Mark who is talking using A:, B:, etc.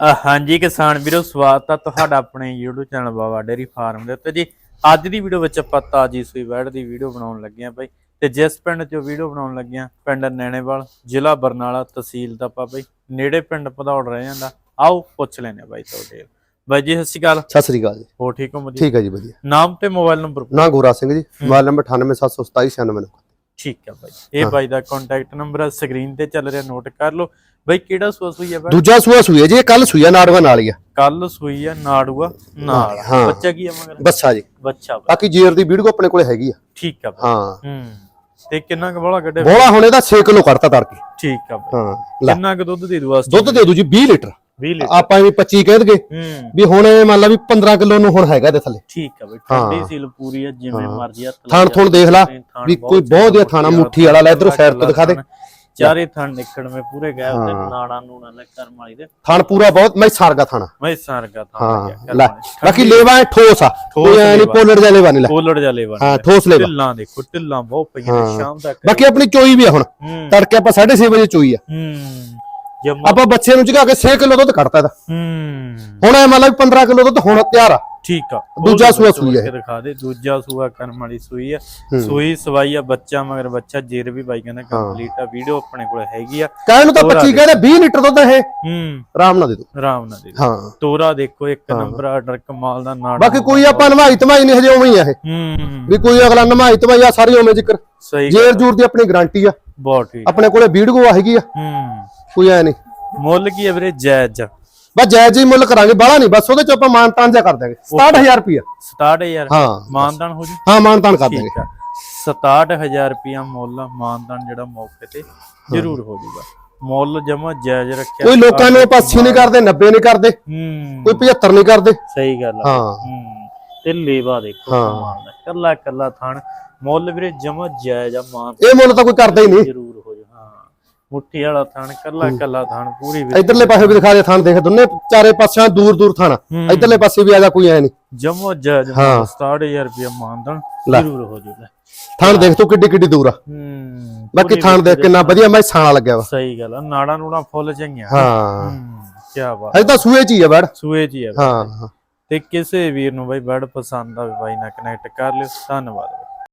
A: ਹਾਂਜੀ ਕਿਸਾਨ ਵੀਰੋ ਸਵਾਗਤ ਆ ਤੁਹਾਡਾ ਆਪਣੇ YouTube channel Baba dairy farm ਦੇ ਉੱਤੇ। ਜੀ ਅੱਜ ਦੀ ਵੀਡੀਓ ਵਿੱਚ ਆਪਾਂ ਤਾਜੀ ਸੂਈ ਵੈੜ ਦੀ ਵੀਡੀਓ ਬਣਾਉਣ ਲੱਗੇ ਆ ਬਾਈ। ਤੇ ਜਿਸ ਪਿੰਡ 'ਚੋਂ ਵੀਡੀਓ ਬਣਾਉਣ ਲੱਗੇ ਆ ਪਿੰਡ ਨੈਣੇਵਾਲ ਜ਼ਿਲ੍ਹਾ ਬਰਨਾਲਾ ਤਹਿਸੀਲ ਦਾ ਬਾਈ। ਨੇੜੇ ਪਿੰਡ ਭਦੌੜ ਰਹਿ ਜਾਂਦਾ। ਆਓ ਪੁੱਛ ਲੈਨੇ ਆ ਬਾਈ ਤੁਹਾਡੇ। ਬਾਈ ਜੀ ਸਤਿ ਸ਼੍ਰੀ ਅਕਾਲ।
B: ਸਤਿ ਸ੍ਰੀ ਅਕਾਲ ਜੀ।
A: ਹੋ ਠੀਕ ਹੋ ਵਧੀਆ
B: ਠੀਕ ਹੈ ਜੀ ਵਧੀਆ।
A: ਨਾਮ ਤੇ ਮੋਬਾਈਲ ਨੰਬਰ
B: ਨਾ ਗੋਰਾ ਸਿੰਘ ਜੀ ਮੋਬਾਈਲ ਨੰਬਰ 98727969
A: ਠੀਕ ਆ ਬਾਈ। ਇਹ ਬਾਈ ਦਾ ਕੰਟੈਕਟ ਨੰਬਰ ਆ ਸਕਰੀਨ ਤੇ ਚੱਲ ਰਿਹਾ ਨੋਟ ਕਰ ਲਓ। ਬਾਈ ਕਿਹੜਾ ਸੂਆ ਸੂਈ ਆ ਬਾਈ?
B: ਦੂਜਾ ਸੂਆ ਸੂਈ ਹੈ ਜੀ ਇਹ ਕੱਲ ਸੂਆ ਨਾੜਵਾ ਨਾਲ ਹੀ ਆ।
A: ਕੱਲ ਸੂਈ ਆ ਨਾੜੂਆ ਨਾਲ। ਬੱਚਾ ਕੀ ਆ ਮਗਰ?
B: ਬੱਸਾ ਜੀ।
A: ਬੱਚਾ
B: ਬਾਕੀ ਜੀਰ ਦੀ ਵੀਡੀਓ ਆਪਣੇ ਕੋਲੇ ਹੈਗੀ ਆ।
A: ਠੀਕ ਆ ਬਾਈ।
B: ਹਾਂ।
A: ਹੂੰ। ਤੇ ਕਿੰਨਾ ਕੁ ਬੋਲਾ ਕੱਢੇ
B: ਬੋਲਾ ਹੁਣ ਇਹਦਾ 6 ਕਿਲੋ ਕੱਢਤਾ ਤੜਕੇ।
A: ਠੀਕ ਆ ਬਾਈ।
B: ਹਾਂ
A: ਕਿੰਨਾ ਕੁ ਦੁੱਧ ਦੇ ਦੂ ਵਾਸਤੇ?
B: ਦੁੱਧ ਦੇ ਦੂ ਜੀ 20 ਲੀਟਰ।
A: 20 ਲੀਟਰ।
B: ਆਪਾਂ ਵੀ 25 ਕਹਿ ਦਗੇ
A: ਹੂੰ।
B: ਵੀ ਹੁਣ ਇਹ ਮੰਨ ਲਾ ਵੀ 15 ਕਿਲੋ ਨੂੰ ਹੁਣ ਹੈਗਾ ਇਹਦੇ ਥੱਲੇ।
A: ਠੀਕ ਆ ਬਾਈ ਠੰਡੀ ਸੀਲ ਪੂਰੀ ਆ ਜਿਵੇਂ ਮਰਜ਼ੀ ਆ
B: ਥਣ ਥੁਣ ਦੇਖ ਲਾ ਵੀ ਕੋਈ ਬਹੁਤ ਜਿਹਾ ਥਾਣਾ ਮੁੱਠੀ ਵਾਲਾ ਲੈ ਇਧਰੋਂ ਸਾਈਡ ਤੋਂ ਦਿਖਾ ਦੇ।
A: ਚਾਰੇ ਥਣ ਨਿਕੜ ਮੇ ਪੂਰੇ ਗਏ ਤੇ ਨਾੜਾ ਨੂਣਾ ਲੈ ਕਰਮ ਵਾਲੀ ਦੇ।
B: ਥਣ ਪੂਰਾ ਬਹੁਤ ਮੈਂ ਸਰਗਾ ਥਾਣਾ।
A: ਮੈਂ ਸਾਰਗਾ ਥਣ
B: ਲੈ ਬਾਕੀ ਲੇਵਾ ਠੋਸ ਆ। ਕੋਈ ਐ ਨਹੀਂ ਪੋਲੜ ਜਾ ਲੇਵਾ ਨਹੀਂ ਲੈ।
A: ਕੋਲੜ ਜਾ ਲੈਵਨ
B: ਹਾਂ ਠੋਸ ਲੇਵਾ।
A: ਢਿੱਲਾਂ ਦੇਖੋ ਢਿੱਲਾਂ ਬਹੁਤ ਪਈਆਂ ਨੇ ਸ਼ਾਮ ਤੱਕ।
B: ਬਾਕੀ ਆਪਣੀ ਚੋਈ ਵੀ ਆ ਹੁਣ। ਤੜਕੇ ਆਪਾਂ 6:30 ਵਜੇ ਚੋਈ ਆ।
A: ਹੂੰ।
B: ਆਪਾਂ ਬੱਚੇ ਨੂੰ ਚਗਾ ਕੇ 6 ਕਿਲੋ ਦੁੱਧ ਕੱਢਤਾ ਇਹਦਾ।
A: ਹੂੰ।
B: ਹੁਣ ਇਹ ਵੀ 15 ਕਿਲੋ ਦੁੱਧ ਹੁਣ ਤਿਆਰ ਆ।
A: ਠੀਕ ਆ।
B: ਦੂਜਾ ਸੂਆ ਸੂਈ ਆ
A: ਕੇ ਦਿਖਾ ਦੇ ਦੂਜਾ ਸੂਆ ਕਰਮ ਵਾਲੀ ਸੂਈ ਆ। ਸੂਈ ਸਵਾਈ ਆ ਬੱਚਾ ਮਗਰ ਬੱਚਾ ਜੇਰ ਵੀ ਬਾਈ ਕਹਿੰਦਾ ਕੰਪਲੀਟ ਆ ਵੀਡੀਓ ਆਪਣੇ ਕੋਲ ਹੈਗੀ ਆ।
B: ਕਹਿਣ ਨੂੰ ਤਾਂ 25 ਕਹਿੰਦੇ 20 ਲੀਟਰ ਦੁੱਧ ਇਹ।
A: ਹੂੰ।
B: ਆਰਾਮ ਨਾਲ ਦੇ ਦੋ
A: ਆਰਾਮ ਨਾਲ ਦੇ।
B: ਹਾਂ।
A: ਤੋਰਾ ਦੇਖੋ ਇੱਕ ਨੰਬਰ ਆਰਡਰ ਕਮਾਲ ਦਾ ਨਾੜਾ
B: ਬਾਕੀ ਕੋਈ ਆਪਾਂ ਨਮਾਈ ਧਮਾਈ ਨਹੀਂ ਹਜੇ ਉਵੇਂ ਹੀ ਆ ਇਹ।
A: ਹੂੰ।
B: ਵੀ ਕੋਈ ਅਗਲਾ ਨਮਾਈ ਧਮਾਈ ਆ ਸਾਰੀ ਉਵੇਂ ਜ਼ਿਕਰ।
A: ਸਹੀ
B: ਜੇਰ ਜੂਰ ਦੀ ਆਪਣੀ ਗਾਰੰਟੀ ਆ।
A: ਬਹੁਤ ਠੀਕ।
B: ਆਪਣੇ ਕੋਲੇ ਵੀਡੀਓ ਹੈਗੀ ਆ।
A: ਹੂੰ।
B: ਕੋਈ ਐ ਨਹੀਂ
A: ਮੁੱਲ ਕੀ ਹੈ ਵੀਰੇ? ਜਾਇਜ਼
B: ਬਸ ਜਾਇਜ਼ ਹੀ ਮੁੱਲ ਕਰਾਂਗੇ ਬਾਹਲਾ ਨਹੀਂ ਬਸ ਉਹਦੇ ਚ ਆਪਾਂ ਮਾਨਤਾਨ ਜਾ ਕਰ ਦਾਂਗੇ 67000 ਰੁਪਿਆ
A: 67000
B: ਹਾਂ
A: ਮਾਨਦਾਨ ਹੋ ਜੂ?
B: ਹਾਂ ਮਾਨਤਾਨ ਕਰ ਦਾਂਗੇ
A: ਠੀਕ ਆ। 67000 ਰੁਪਿਆ ਮੁੱਲ ਆ, ਮਾਨਦਾਨ ਜਿਹੜਾ ਮੌਕੇ ਤੇ ਜ਼ਰੂਰ ਹੋ ਜੂਗਾ। ਮੁੱਲ ਜਮਾ ਜਾਇਜ਼ ਰੱਖਿਆ।
B: ਕੋਈ ਲੋਕਾਂ ਨੂੰ ਆਪਾਂ 80 ਨਹੀਂ ਕਰਦੇ 90 ਨਹੀਂ ਕਰਦੇ
A: ਹੂੰ।
B: ਕੋਈ 75 ਨਹੀਂ ਕਰਦੇ।
A: ਸਹੀ ਗੱਲ
B: ਹੂੰ।
A: ਤੇ ਲੇਵਾ ਦੇਖੋ ਕਮਾਲ ਦਾ। ਕੱਲਾ ਕੱਲਾ ਥਣ। ਮੁੱਲ ਵੀਰੇ ਜਮਾ ਜਾਇਜ਼ ਆ ਮਾਨ
B: ਇਹ ਮੁੱਲ ਤਾਂ ਕੋਈ ਕਰਦਾ ਹੀ ਨਹੀਂ।
A: ਜ਼ਰੂਰ ਹੋ ਜਾ ਹਾਂ। ਮੁੱਠੀ ਵਾਲਾ ਥਣ ਕੱਲਾ ਕੱਲਾ ਥਣ ਪੂਰੀ ਵੀਰੇ
B: ਇਧਰਲੇ ਪਾਸੇ ਵੀ ਦਿਖਾ ਦੇ ਥਾਂ ਦੇਖ ਦੋਨੇ ਚਾਰੇ ਪਾਸਿਆਂ ਦੂਰ ਦੂਰ ਥਾਣਾ। ਇਧਰਲੇ ਪਾਸੇ ਵੀ ਆ ਜਾ ਕੋਈ ਐ ਨਹੀਂ।
A: ਜਮਾ ਜਾਇਜ਼
B: ਹਾਂ।
A: 67000 ਰੁਪਿਆ ਮਾਨਦਾਨ
B: ਲੈ।
A: ਜ਼ਰੂਰ ਹੋ ਜੂਗਾ
B: ਥਾਂ ਦੇਖ ਤੂੰ ਕਿੱਡੀ ਕਿੱਡੀ ਦੂਰ ਆ।
A: ਹੂੰ
B: ਬਾਕੀ ਥਾਂ ਦੇਖ ਕਿੰਨਾ ਵਧੀਆ ਮੈਂ ਸਾਣਾ ਲੱਗਿਆ ਵਾ।
A: ਸਹੀ ਗੱਲ ਆ ਨਾੜਾ ਨੂੜਾ ਫੁੱਲ ਚੰਗੀਆਂ।
B: ਹਾਂ।
A: ਹੂੰ ਕੀ ਬਾਤ
B: ਅਜੇ ਤਾਂ ਸੂਏ ਚ ਹੀ ਆ ਬੜ
A: ਸੂਏ ਜੀ ਆ ਬਾਈ।
B: ਹਾਂ।
A: ਤੇ ਕਿਸੇ ਵੀਰ ਨੂੰ ਬਾਈ ਬੜ ਪਸੰਦ ਆਵੇ ਬਾਈ ਨਾਲ ਕਨੈਕਟ ਕਰ ਲਿਓ। ਧੰਨਵਾਦ